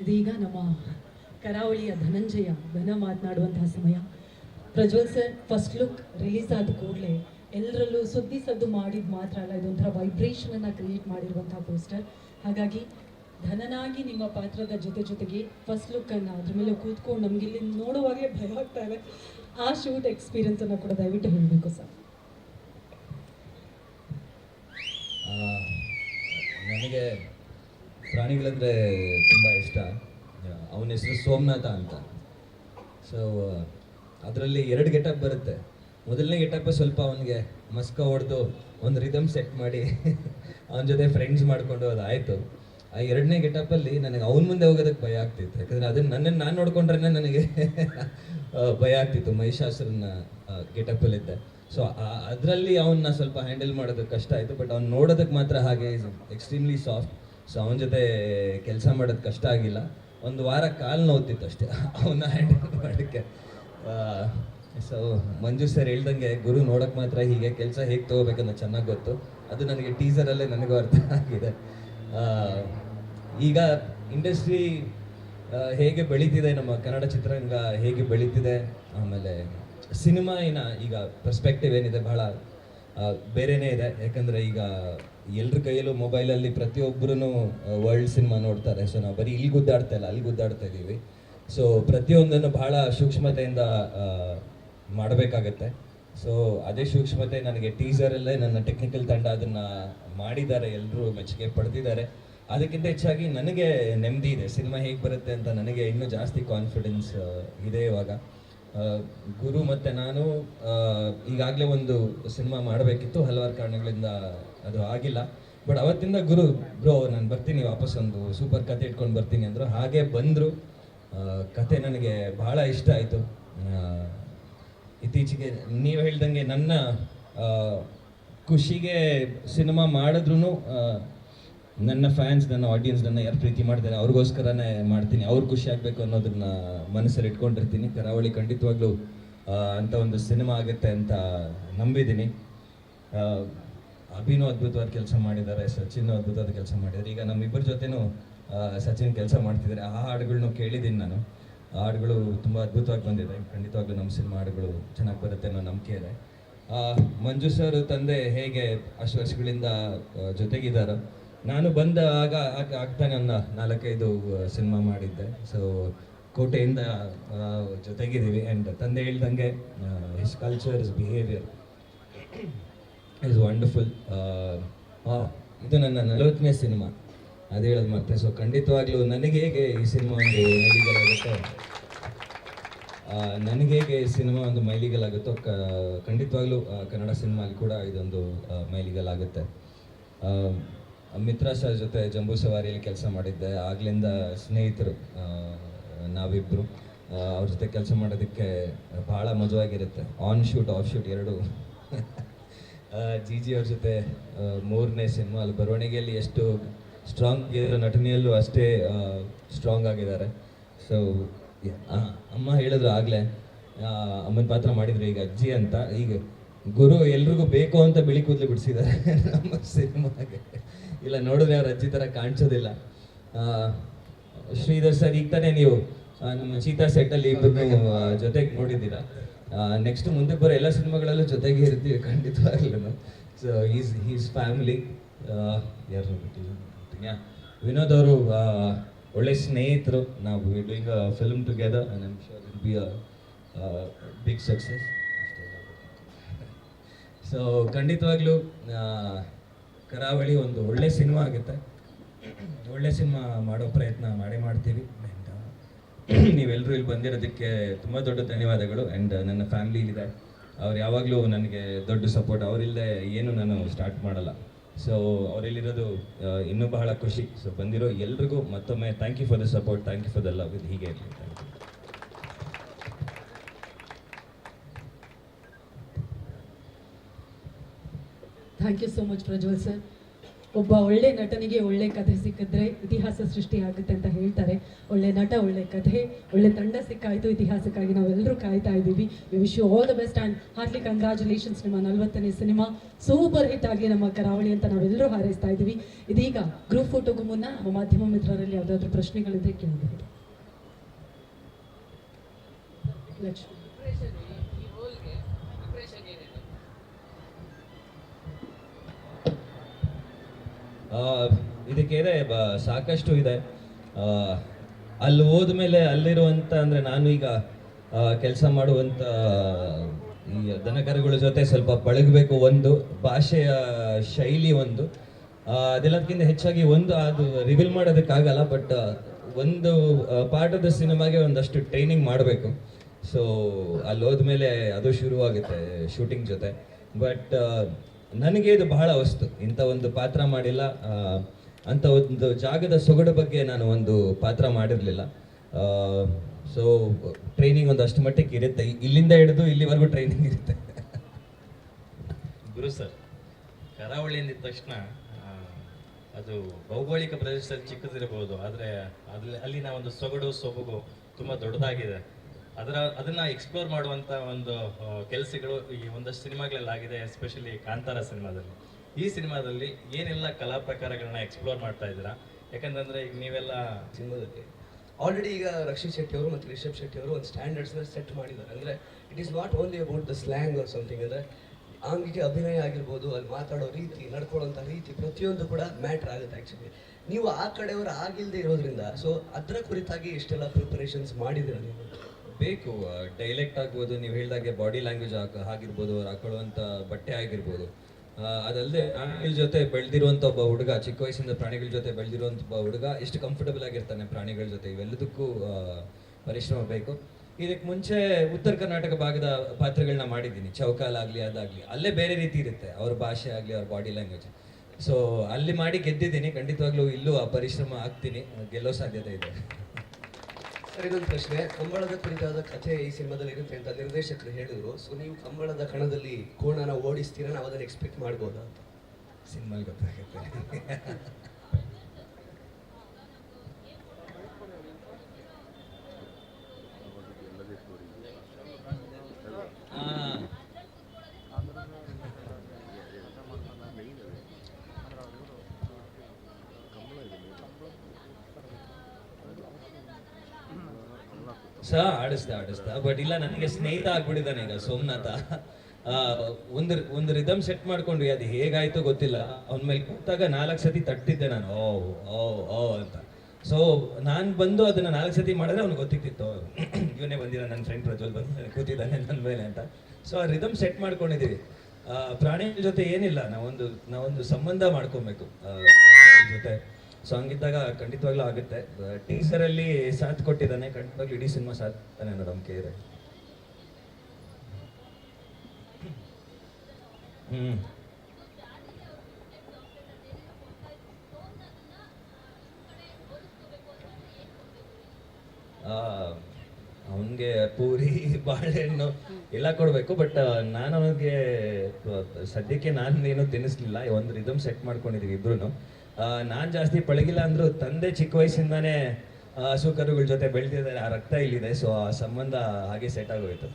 ಇದೀಗ ನಮ್ಮ ಕರಾವಳಿಯ ಧನಂಜಯ ಘನ ಮಾತನಾಡುವಂತಹ ಸಮಯ. Prajwal sir first look release ಆದ ಕೂಡಲೇ ಎಲ್ಲರಲ್ಲೂ ಸುದ್ದಿ ಸದ್ದು ಮಾಡಿದ ಮಾತ್ರ ಅಲ್ಲ, ಇದೊಂಥರ ವೈಬ್ರೇಷನ್ ಅನ್ನ ಕ್ರಿಯೇಟ್ ಮಾಡಿರುವಂತಹ ಪೋಸ್ಟರ್ ಹಾಗಾಗಿ ಧನನಾಗಿ ನಿಮ್ಮ ಪಾತ್ರದ ಜೊತೆ ಜೊತೆಗೆ ಫಸ್ಟ್ ಲುಕ್ ಅನ್ನ ಅದ್ರ ಮೇಲೆ ಕೂತ್ಕೊಂಡು ನಮ್ಗೆ ಇಲ್ಲಿ ನೋಡುವಾಗಲೇ ಭಯ ಆಗ್ತಾ ಇದೆ. ಆ ಶೂಟ್ ಎಕ್ಸ್ಪೀರಿಯನ್ಸ್ ಅನ್ನ ಕೂಡ ದಯವಿಟ್ಟು ಹೇಳಬೇಕು ಸರ್ ನನಗೆ ಪ್ರಾಣಿಗಳಂದರೆ ತುಂಬ ಇಷ್ಟ. ಅವನ ಹೆಸರು ಸೋಮನಾಥ ಅಂತ. ಸೊ ಅದರಲ್ಲಿ ಎರಡು ಗೆಟಪ್ ಬರುತ್ತೆ. ಮೊದಲನೇ ಗೆಟಪ್ ಸ್ವಲ್ಪ ಅವನಿಗೆ ಮಸ್ಕ ಹೊಡೆದು ಒಂದು ರಿದಮ್ ಸೆಟ್ ಮಾಡಿ ಅವನ ಜೊತೆ ಫ್ರೆಂಡ್ಸ್ ಮಾಡಿಕೊಂಡು ಅದಾಯಿತು ಆ ಎರಡನೇ ಗೆಟಪ್ಪಲ್ಲಿ ನನಗೆ ಅವನ ಮುಂದೆ ಹೋಗೋದಕ್ಕೆ ಭಯ ಆಗ್ತಿತ್ತು. ಯಾಕಂದರೆ ಅದನ್ನು ನನ್ನನ್ನು ನಾನು ನೋಡ್ಕೊಂಡ್ರೆ ನನಗೆ ಭಯ ಆಗ್ತಿತ್ತು ಮಹಿಷಾಸುರನ ಗೆಟಪ್ಪಲ್ಲಿದ್ದೆ. ಸೊ ಅದರಲ್ಲಿ ಅವನ್ನ ಸ್ವಲ್ಪ ಹ್ಯಾಂಡಲ್ ಮಾಡೋದಕ್ಕೆ ಕಷ್ಟ ಆಯಿತು ಬಟ್ ಅವ್ನು ನೋಡೋದಕ್ಕೆ ಮಾತ್ರ ಹಾಗೆ ಎಕ್ಸ್ಟ್ರೀಮ್ಲಿ ಸಾಫ್ಟ್ ಸೊ ಅವನ ಜೊತೆ ಕೆಲಸ ಮಾಡೋದು ಕಷ್ಟ ಆಗಿಲ್ಲ. ಒಂದು ವಾರ ಕಾಲು ನೋವುತ್ತಿತ್ತು ಅಷ್ಟೇ. ಅವನ್ನ ಹ್ಯಾಂಡಲ್ ಮಾಡೋಕ್ಕೆ ಸೊ ಮಂಜು ಸರ್ ಹೇಳ್ದಂಗೆ, ಗುರು ನೋಡೋಕೆ ಮಾತ್ರ ಹೀಗೆ ಕೆಲಸ ಹೇಗೆ ತೊಗೋಬೇಕನ್ನೋ ಚೆನ್ನಾಗಿ ಗೊತ್ತು. ಅದು ನನಗೆ ಟೀಸರಲ್ಲೇ ನನಗೂ ಅರ್ಥ ಆಗಿದೆ. ಈಗ ಇಂಡಸ್ಟ್ರಿ ಹೇಗೆ ಬೆಳೀತಿದೆ, ನಮ್ಮ ಕನ್ನಡ ಚಿತ್ರರಂಗ ಹೇಗೆ ಬೆಳೀತಿದೆ, ಆಮೇಲೆ ಸಿನಿಮಾ ಏನ ಈಗ ಪರ್ಸ್ಪೆಕ್ಟಿವ್ ಏನಿದೆ ಬಹಳ ಬೇರೆನೇ ಇದೆ. ಯಾಕಂದರೆ ಈಗ ಎಲ್ಲರ ಕೈಯಲ್ಲೂ ಮೊಬೈಲಲ್ಲಿ ಪ್ರತಿಯೊಬ್ಬರೂ ವರ್ಲ್ಡ್ ಸಿನಿಮಾ ನೋಡ್ತಾರೆ. ಸೊ ನಾವು ಬರೀ ಇಲ್ಲಿ ಗುದ್ದಾಡ್ತಾ ಇಲ್ಲ, ಅಲ್ಲಿ ಗುದ್ದಾಡ್ತಾ ಇದ್ದೀವಿ ಸೊ ಪ್ರತಿಯೊಂದನ್ನು ಬಹಳ ಸೂಕ್ಷ್ಮತೆಯಿಂದ ಮಾಡಬೇಕಾಗತ್ತೆ. ಸೊ ಅದೇ ಸೂಕ್ಷ್ಮತೆ ನನಗೆ ಟೀಸರಲ್ಲೇ ನನ್ನ ಟೆಕ್ನಿಕಲ್ ತಂಡ ಅದನ್ನು ಮಾಡಿದ್ದಾರೆ. ಎಲ್ಲರೂ ಮೆಚ್ಚುಗೆ ಪಡೆದಿದ್ದಾರೆ. ಅದಕ್ಕಿಂತ ಹೆಚ್ಚಾಗಿ ನನಗೆ ನೆಮ್ಮದಿ ಇದೆ. ಸಿನಿಮಾ ಹೇಗೆ ಬರುತ್ತೆ ಅಂತ ನನಗೆ ಇನ್ನೂ ಜಾಸ್ತಿ ಕಾನ್ಫಿಡೆನ್ಸ್ ಇದೆ ಇವಾಗ. ಗುರು ಮತ್ತು ನಾನು ಈಗಾಗಲೇ ಒಂದು ಸಿನಿಮಾ ಮಾಡಬೇಕಿತ್ತು. ಹಲವಾರು ಕಾರಣಗಳಿಂದ ಅದು ಆಗಿಲ್ಲ. ಬಟ್ ಅವತ್ತಿಂದ ಗುರು, ಬ್ರೋ, ನಾನು ಬರ್ತೀನಿ ವಾಪಸ್ ಒಂದು ಸೂಪರ್ ಕತೆ ಇಟ್ಕೊಂಡು ಬರ್ತೀನಿ ಅಂದರು. ಹಾಗೆ ಬಂದರು. ಕತೆ ನನಗೆ ಬಹಳ ಇಷ್ಟ ಆಯಿತು. ಇತ್ತೀಚೆಗೆ ನೀವು ಹೇಳ್ದಂಗೆ ನನ್ನ ಖುಷಿಗೆ ಸಿನಿಮಾ ಮಾಡಿದ್ರು ನನ್ನ ಫ್ಯಾನ್ಸ್ ನನ್ನ ಆಡಿಯನ್ಸ್ ನನ್ನ ಯಾರು ಪ್ರೀತಿ ಮಾಡ್ತಾರೆ, ಅವ್ರಿಗೋಸ್ಕರನೇ ಮಾಡ್ತೀನಿ. ಅವ್ರು ಖುಷಿ ಆಗಬೇಕು ಅನ್ನೋದನ್ನ ಮನಸ್ಸಲ್ಲಿ ಇಟ್ಕೊಂಡಿರ್ತೀನಿ. ಕರಾವಳಿ ಖಂಡಿತವಾಗ್ಲೂ ಅಂತ ಒಂದು ಸಿನಿಮಾ ಆಗುತ್ತೆ ಅಂತ ನಂಬಿದ್ದೀನಿ. ಅಭಿನೂ ಅದ್ಭುತವಾದ ಕೆಲಸ ಮಾಡಿದ್ದಾರೆ, ಸಚಿನ್ ಅದ್ಭುತವಾದ ಕೆಲಸ ಮಾಡಿದ್ದಾರೆ. ಈಗ ನಮ್ಮಿಬ್ಬರ ಜೊತೆನೂ ಸಚಿನ್ ಕೆಲಸ ಮಾಡ್ತಿದ್ದಾರೆ. ಆ ಹಾಡುಗಳನ್ನೂ ಕೇಳಿದ್ದೀನಿ ನಾನು. ಆ ಹಾಡುಗಳು ತುಂಬ ಅದ್ಭುತವಾಗಿ ಬಂದಿದೆ. ಖಂಡಿತವಾಗ್ಲೂ ನಮ್ಮ ಸಿನಿಮಾ ಹಾಡುಗಳು ಚೆನ್ನಾಗಿ ಬರುತ್ತೆ ಅನ್ನೋ ನಂಬಿಕೆ ಇದೆ ಮಂಜು ಸರ್ ತಂದೆ ಹೇಗೆ ಅಷ್ಟು ವರ್ಷಗಳಿಂದ ಜೊತೆಗಿದ್ದಾರೋ ನಾನು ಬಂದ ಆಗ ಆಗ ಆಗ್ತಾನೆ ಒಂದು ನಾಲ್ಕೈದು ಸಿನಿಮಾ ಮಾಡಿದ್ದೆ. ಸೊ ಕೋಟೆಯಿಂದ ಜೊತೆಗಿದ್ದೀವಿ. ಆ್ಯಂಡ್ ತಂದೆ ಹೇಳ್ದಂಗೆ his culture is behaviour is wonderful ಇದು ನನ್ನ ನಲವತ್ತನೇ ಸಿನಿಮಾ. ಅದು ಹೇಳೋದು ಮತ್ತೆ. ಸೊ ಖಂಡಿತವಾಗ್ಲೂ ನನಗೆ ಹೇಗೆ ಈ ಸಿನಿಮಾ ಒಂದು ಮೈಲಿಗಲಾಗುತ್ತೋ ನನಗೆ ಹೇಗೆ ಈ ಸಿನಿಮಾ ಒಂದು ಮೈಲಿಗಲಾಗುತ್ತೋ ಕ, ಖಂಡಿತವಾಗ್ಲೂ ಕನ್ನಡ ಸಿನಿಮಾಲಿ ಕೂಡ ಇದೊಂದು ಮೈಲಿಗಲಾಗುತ್ತೆ ಮಿತ್ರ ಸರ್ ಜೊತೆ ಜಂಬೂ ಸವಾರಿಯಲ್ಲಿ ಕೆಲಸ ಮಾಡಿದ್ದೆ. ಆಗ್ಲಿಂದ ಸ್ನೇಹಿತರು ನಾವಿಬ್ಬರು ಅವ್ರ ಜೊತೆ ಕೆಲಸ ಮಾಡೋದಕ್ಕೆ ಭಾಳ ಮಜವಾಗಿರುತ್ತೆ. ಆನ್ ಶೂಟ್ ಆಫ್ ಶೂಟ್ ಎರಡು. ಜಿ ಜಿ ಅವ್ರ ಜೊತೆ ಮೂರನೇ ಸಿನಿಮಾ ಅಲ್ಲಿ ಬರವಣಿಗೆಯಲ್ಲಿ ಎಷ್ಟು ಸ್ಟ್ರಾಂಗ್ ಇರೋ ನಟನೆಯಲ್ಲೂ ಅಷ್ಟೇ ಸ್ಟ್ರಾಂಗ್ ಆಗಿದ್ದಾರೆ. ಸೊ ಅಮ್ಮ ಹೇಳಿದ್ರು ಆಗಲೇ ಅಮ್ಮನ ಪಾತ್ರ ಮಾಡಿದ್ರು ಈಗ ಅಜ್ಜಿ ಅಂತ. ಈಗ ಗುರು ಎಲ್ರಿಗೂ ಬೇಕು ಅಂತ ಬಿಳಿ ಕೂದಲು ಬಿಡಿಸಿದ್ದಾರೆ. ನಮ್ಮ ಸಿನಿಮಾಗೆ. ಇಲ್ಲ, ನೋಡಿದ್ರೆ ಅವ್ರ ಅಜ್ಜಿ ಥರ ಕಾಣಿಸೋದಿಲ್ಲ. ಶ್ರೀಧರ್ ಸರ್ ಈಗ ತಾನೇ ನೀವು ನಮ್ಮ ಚೀತಾ ಸೆಟ್ಟಲ್ಲಿ ಇಬ್ಬರು ಜೊತೆಗೆ ನೋಡಿದ್ದೀರಾ? ನೆಕ್ಸ್ಟ್ ಮುಂದೆ ಬರೋ ಎಲ್ಲ ಸಿನಿಮಾಗಳಲ್ಲೂ ಜೊತೆಗೆ ಇರ್ತೀವಿ ಖಂಡಿತವಾಗ್ಲೂ so is is family Vinod ಅವರು ಒಳ್ಳೆ ಸ್ನೇಹಿತರು. ನಾವು doing a film together and I'm sure it be a big success so ಖಂಡಿತವಾಗ್ಲೂ ಕರಾವಳಿ ಒಂದು ಒಳ್ಳೆ ಸಿನಿಮಾ ಆಗುತ್ತೆ. ಒಳ್ಳೆ ಸಿನಿಮಾ ಮಾಡೋ ಪ್ರಯತ್ನ ಮಾಡೇ ಮಾಡ್ತೀವಿ. ಆ್ಯಂಡ್ ನೀವೆಲ್ಲರೂ ಇಲ್ಲಿ ಬಂದಿರೋದಕ್ಕೆ ತುಂಬ ದೊಡ್ಡ ಧನ್ಯವಾದಗಳು. ಆ್ಯಂಡ್ ನನ್ನ ಫ್ಯಾಮಿಲಿ ಇದೆ ಅವ್ರು ಯಾವಾಗಲೂ ನನಗೆ ದೊಡ್ಡ ಸಪೋರ್ಟ್ ಅವರಿಲ್ಲದೆ ಏನು ನಾನು ಸ್ಟಾರ್ಟ್ ಮಾಡಲ್ಲ. ಸೊ ಅವರಿಲ್ಲಿರೋದು ಇನ್ನೂ ಬಹಳ ಖುಷಿ. ಸೊ ಬಂದಿರೋ ಎಲ್ರಿಗೂ ಮತ್ತೊಮ್ಮೆ thank you for the support thank you for the love ಇದು ಹೀಗೆ ಇರಲಿ. Thank you so much Prajwal sir ಒಬ್ಬ ಒಳ್ಳೆ ನಟನಿಗೆ ಒಳ್ಳೆ ಕಥೆ ಸಿಕ್ಕಿದ್ರೆ ಇತಿಹಾಸ ಸೃಷ್ಟಿ ಆಗುತ್ತೆ ಅಂತ ಹೇಳ್ತಾರೆ. ಒಳ್ಳೆ ನಟ, ಒಳ್ಳೆ ಕಥೆ, ಒಳ್ಳೆ ತಂಡ ಸಿಕ್ಕಾಯಿತು, ಇತಿಹಾಸಕ್ಕಾಗಿ ನಾವೆಲ್ಲರೂ ಕಾಯ್ತಾ ಇದ್ದೀವಿ. Wish you all the best and heartly congratulations ನಿಮ್ಮ ನಲವತ್ತನೇ ಸಿನಿಮಾ. ಸೂಪರ್ ಹಿಟ್ ಆಗಿ ನಮ್ಮ ಕರಾವಳಿ ಅಂತ ನಾವೆಲ್ಲರೂ ಹಾರೈಸ್ತಾ ಇದ್ದೀವಿ. ಇದೀಗ ಗ್ರೂಪ್ ಫೋಟೋಗೂ ಮುನ್ನ ನಮ್ಮ ಮಾಧ್ಯಮ ಮಿತ್ರರಲ್ಲಿ ಯಾವುದಾದ್ರೂ ಪ್ರಶ್ನೆಗಳಿದ್ರೆ ಕೇಳಬಹುದು. ಲಕ್ಷ್ಮಿ. ಆ, ಇದಕ್ಕೆ ಇದೆ ಬ- ಸಾಕಷ್ಟು ಇದೆ. ಅಲ್ಲಿ ಹೋದ್ಮೇಲೆ ಅಲ್ಲಿರುವಂತ ಅಂದ್ರೆ ನಾನು ಈಗ ಕೆಲಸ ಮಾಡುವಂತ ಈ ದನಕರುಗಳ ಜೊತೆ ಸ್ವಲ್ಪ ಪಳಗಬೇಕು ಒಂದು ಭಾಷೆಯ ಶೈಲಿ ಒಂದು. ಅದೆಲ್ಲದಕ್ಕಿಂತ ಹೆಚ್ಚಾಗಿ ಒಂದು ಅದು ರಿವೀಲ್ ಮಾಡೋದಕ್ಕಾಗಲ್ಲ ಬಟ್ ಒಂದು ಪಾರ್ಟ್ ಆಫ್ ದ ಸಿನಿಮಾಗೆ ಒಂದಷ್ಟು ಟ್ರೈನಿಂಗ್ ಮಾಡಬೇಕು. ಸೊ ಅಲ್ಲಿ ಹೋದ್ಮೇಲೆ ಅದು ಶುರುವಾಗುತ್ತೆ ಶೂಟಿಂಗ್ ಜೊತೆ. ಬಟ್ ನನಗೆ ಇದು ಬಹಳ ವಸ್ತು. ಇಂಥ ಒಂದು ಪಾತ್ರ ಮಾಡಿಲ್ಲ. ಅಂತ ಒಂದು ಜಾಗದ ಸೊಗಡು ಬಗ್ಗೆ ನಾನು ಒಂದು ಪಾತ್ರ ಮಾಡಿರಲಿಲ್ಲ. ಸೊ ಟ್ರೈನಿಂಗ್ ಒಂದು ಅಷ್ಟು ಮಟ್ಟಕ್ಕೆ ಇರುತ್ತೆ. ಇಲ್ಲಿಂದ ಹಿಡಿದು ಇಲ್ಲಿವರೆಗೂ ಟ್ರೈನಿಂಗ್ ಇರುತ್ತೆ. ಗುರು ಸರ್ ಕರಾವಳಿ ಅಂದಿದ ತಕ್ಷಣ ಅದು ಭೌಗೋಳಿಕ ಪ್ರದೇಶದಲ್ಲಿ ಚಿಕ್ಕದಿರಬಹುದು, ಆದರೆ ಅಲ್ಲಿ ಅಲ್ಲಿನ ಒಂದು ಸೊಗಡು, ಸೊಬಗು ತುಂಬ ದೊಡ್ಡದಾಗಿದೆ. ಅದರ ಅದನ್ನ ಎಕ್ಸ್ಪ್ಲೋರ್ ಮಾಡುವಂತ ಒಂದು ಕೆಲಸಗಳು ಈ ಒಂದಷ್ಟು ಸಿನಿಮಾಗಳೆಲ್ಲ ಆಗಿದೆ ಎಸ್ಪೆಷಲಿ ಕಾಂತಾರ ಸಿನಿಮಾದಲ್ಲಿ. ಈ ಸಿನಿಮಾದಲ್ಲಿ ಏನೆಲ್ಲ ಕಲಾ ಪ್ರಕಾರಗಳನ್ನ ಎಕ್ಸ್ಪ್ಲೋರ್ ಮಾಡ್ತಾ ಇದ್ದೀರಾ? ಯಾಕಂತಂದ್ರೆ ಈಗ ನೀವೆಲ್ಲ ಸಿನಿಮಾದಲ್ಲಿ ಆಲ್ರೆಡಿ ಈಗ ರಕ್ಷಿತ್ ಶೆಟ್ಟಿ ಅವರು ಮತ್ತು ರಿಷಬ್ ಶೆಟ್ಟಿ ಅವರು ಒಂದು ಸ್ಟ್ಯಾಂಡರ್ಡ್ಸ್ನ ಸೆಟ್ ಮಾಡಿದ್ದಾರೆ. ಅಂದರೆ it is not only about the slang or something ಅಂದರೆ ಆಂಗಿಕ ಅಭಿನಯ ಆಗಿರ್ಬೋದು, ಅಲ್ಲಿ ಮಾತಾಡೋ ರೀತಿ, ನಡ್ಕೊಳ್ಳೋಂಥ ರೀತಿ ಪ್ರತಿಯೊಂದು ಕೂಡ ಮ್ಯಾಟ್ರ್ ಆಗುತ್ತೆ ಆ್ಯಕ್ಚುಲಿ ನೀವು ಆ ಕಡೆಯವರು ಆಗಿಲ್ಲದೆ ಇರೋದ್ರಿಂದ ಸೊ ಅದರ ಕುರಿತಾಗಿ ಇಷ್ಟೆಲ್ಲ ಪ್ರಿಪರೇಷನ್ಸ್ ಮಾಡಿದ್ದೀರಾ ನೀವು? ಬೇಕು ಡೈಲೆಕ್ಟ್ ಆಗ್ಬೋದು, ನೀವು ಹೇಳಿದಾಗೆ ಬಾಡಿ ಲ್ಯಾಂಗ್ವೇಜ್ ಆಗಿರ್ಬೋದು ಅವ್ರು ಹಾಕೊಳ್ಳುವಂಥ ಬಟ್ಟೆ ಆಗಿರ್ಬೋದು. ಅದಲ್ಲದೆ ಪ್ರಾಣಿಗಳ ಜೊತೆ ಬೆಳೆದಿರುವಂಥ ಒಬ್ಬ ಹುಡುಗ, ಚಿಕ್ಕ ವಯಸ್ಸಿಂದ ಪ್ರಾಣಿಗಳ ಜೊತೆ ಬೆಳೆದಿರುವಂಥ ಒಬ್ಬ ಹುಡುಗ ಎಷ್ಟು ಕಂಫರ್ಟಬಲ್ ಆಗಿರ್ತಾನೆ ಪ್ರಾಣಿಗಳ ಜೊತೆ, ಇವೆಲ್ಲದಕ್ಕೂ ಪರಿಶ್ರಮ ಬೇಕು. ಇದಕ್ಕೆ ಮುಂಚೆ ಉತ್ತರ ಕರ್ನಾಟಕ ಭಾಗದ ಪಾತ್ರಗಳನ್ನ ಮಾಡಿದ್ದೀನಿ. ಚೌಕಾಲಾಗಲಿ ಅದಾಗಲಿ, ಅಲ್ಲೇ ಬೇರೆ ರೀತಿ ಇರುತ್ತೆ, ಅವ್ರ ಭಾಷೆ ಆಗಲಿ, ಅವ್ರ ಬಾಡಿ ಲ್ಯಾಂಗ್ವೇಜ್ ಸೊ ಅಲ್ಲಿ ಮಾಡಿ ಗೆದ್ದಿದ್ದೀನಿ, ಖಂಡಿತವಾಗ್ಲೂ ಇಲ್ಲೂ ಆ ಪರಿಶ್ರಮ ಆಗ್ತೀನಿ ಗೆಲ್ಲೋ ಸಾಧ್ಯತೆ ಇದೆ. ಇದೊಂದು ಪ್ರಶ್ನೆ, ಕಂಬಳದ ಕುರಿತಾದ ಕಥೆ ಈ ಸಿನಿಮಾದಲ್ಲಿ ಇರುತ್ತೆ ಅಂತ ನಿರ್ದೇಶಕರು ಹೇಳಿದ್ರು. ಸೊ ನೀವು ಕಂಬಳದ ಕಣದಲ್ಲಿ ಕೋಣನ ಓಡಿಸ್ತೀರಾ ನಾವು ಅದನ್ನು ಎಕ್ಸ್ಪೆಕ್ಟ್ ಮಾಡ್ಬೋದಾ ಅಂತ? ಸಿನಿಮಾಲ್ ಗೊತ್ತಾಗುತ್ತೆ ಆ. ಸಹ ಆಡಿಸ್ದ ಆಡಿಸ್ದ ಬಟ್ ಇಲ್ಲ ನನಗೆ ಸ್ನೇಹಿತ ಆಗ್ಬಿಟ್ಟಿದ್ದಾನೆ ಈಗ ಸೋಮನಾಥ. ಒಂದು ಒಂದು ರಿದಮ್ ಸೆಟ್ ಮಾಡ್ಕೊಂಡ್ವಿ ಅದು ಹೇಗಾಯ್ತು ಗೊತ್ತಿಲ್ಲ. ಅವನ ಮೇಲೆ ಕೂತಾಗ ನಾಲ್ಕು ಸತಿ ತಟ್ಟಿದ್ದೆ ನಾನು. ಓ ಓ ಓ ಅಂತ. ಸೊ ನಾನು ಬಂದು ಅದನ್ನ ನಾಲ್ಕು ಸತಿ ಮಾಡಿದ್ರೆ ಅವ್ನಿಗೆ ಗೊತ್ತಿತ್ತಿತ್ತು ಇವನೇ ಬಂದಿರ ನನ್ನ ಫ್ರೆಂಡ್ ಪ್ರಜ್ವಲ್ ಬಂದು ಕೂತಿದ್ದಾನೆ ನನ್ನ ಮೇಲೆ ಅಂತ. ಸೊ ಆ ರಿದಮ್ ಸೆಟ್ ಮಾಡ್ಕೊಂಡಿದ್ದೀವಿ. ಆ, ಪ್ರಾಣಿಗಳ ಜೊತೆ ಏನಿಲ್ಲ. ನಾವೊಂದು ನಾವೊಂದು ಸಂಬಂಧ ಮಾಡ್ಕೊಬೇಕು. ಜೊತೆ. ಸೊ ಹಂಗಿದ್ದಾಗ ಖಂಡಿತವಾಗ್ಲೂ ಆಗುತ್ತೆ. ಟೀಸರ್ ಅಲ್ಲಿ ಸಾಥ್ ಕೊಟ್ಟಿದ್ದಾನೆ. ಖಂಡಿತವಾಗ್ಲೂ ಇಡೀ ಸಿನಿಮಾ ಸಾಥ್ ಅನ್ನೋ ನಂಬಿಕೆ ಇದೆ. ಹ್ಮ್. ಅವನಿಗೆ ಪೂರಿ, ಬಾಳೆಹಣ್ಣು ಎಲ್ಲ ಕೊಡಬೇಕು, ಬಟ್ ನಾನು ಅವನಿಗೆ ಸದ್ಯಕ್ಕೆ ನಾನು ಏನು ತಿನ್ನಿಸ್ಲಿಲ್ಲ. ಒಂದು ರಿದಮ್ ಸೆಟ್ ಮಾಡ್ಕೊಂಡಿದೀವಿ ಇಬ್ರು ನಾನು ಜಾಸ್ತಿ ಪಳಗಿಲ್ಲ ಅಂದ್ರು ತಂದೆ ಚಿಕ್ಕ ವಯಸ್ಸಿಂದಾನೇ ಹಸು ಕರುಗಳ ಜೊತೆ ಬೆಳೆದಿದ್ದಾರೆ. ಆ ರಕ್ತ ಇಲ್ಲಿದೆ ಸೊ ಆ ಸಂಬಂಧ ಹಾಗೆ ಸೆಟ್ ಆಗೋಯ್ತು.